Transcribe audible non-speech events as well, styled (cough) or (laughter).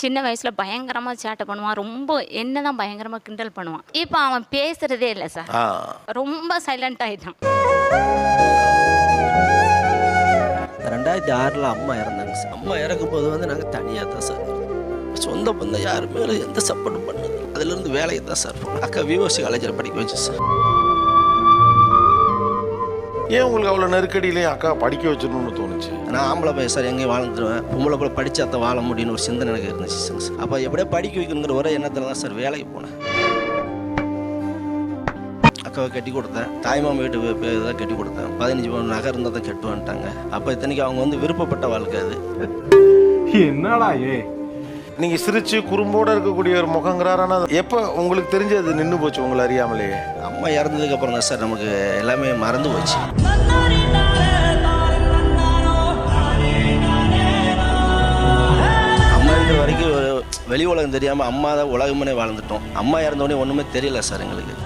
சின்ன வயசுல பயங்கரமா சேட்டை பண்ணுவான். ரொம்ப என்ன தான் பயங்கரமா கிண்டல் பண்ணுவான். இப்போ அவன் பேசுறதே இல்லை சார். ரொம்ப சைலண்ட் ஆயிட்டான். ரெண்டாயிரத்தி ஆறில் அம்மா இறந்தாங்க சார். அம்மா இறக்கும் போது வந்து நாங்கள் தனியாக தான் சார் சொந்த பந்தம் யாருமே எந்த சப்போர்ட்டும் பண்ணது அதுலேருந்து வேலைக்கு தான் சார் அக்கா விஓசி காலேஜில் படிக்க வச்சு சார். ஏன் உங்களுக்கு அவ்வளோ நெருக்கடியிலையும் அக்கா படிக்க வச்சிடணும்னு தோணுச்சு? நான் ஆம்பளை பையன் சார் எங்கேயும் வாழ்ந்துருவேன் பொம்பளை போல படிச்சா தான் வாழ முடியும்னு ஒரு சிந்தனை எனக்கு இருந்துச்சு சார். அப்போ எப்படியோ படிக்க வைக்கணுங்கிற ஒரே எண்ணத்தில் தான் சார் வேலைக்கு போனேன். அக்காவை கட்டி கொடுத்தேன். தாய்மாமா வீட்டு தான் கட்டி கொடுத்தேன். பதினஞ்சு பவுன் நகை இருந்தால் தான் கட்டு வந்துட்டாங்க அப்போ இத்தனைக்கு அவங்க வந்து விருப்பப்பட்ட வாழ்க்கை அது. (laughs) என்னடா ஏ நீங்க சிரிச்சு குறும்போட இருக்கக்கூடிய ஒரு முகங்கிறாரான எப்போ உங்களுக்கு தெரிஞ்சது நின்று போச்சு உங்களை அறியாமலேயே அம்மா இறந்ததுக்கு அப்புறம் தான் சார் நமக்கு எல்லாமே மறந்து போச்சு. அம்மா இருக்கிற வரைக்கும் ஒரு வெளி உலகம் தெரியாமல் அம்மா தான் உலகமுனே வாழ்ந்துட்டோம். அம்மா இறந்த உடனே ஒன்றுமே தெரியல சார் எங்களுக்கு.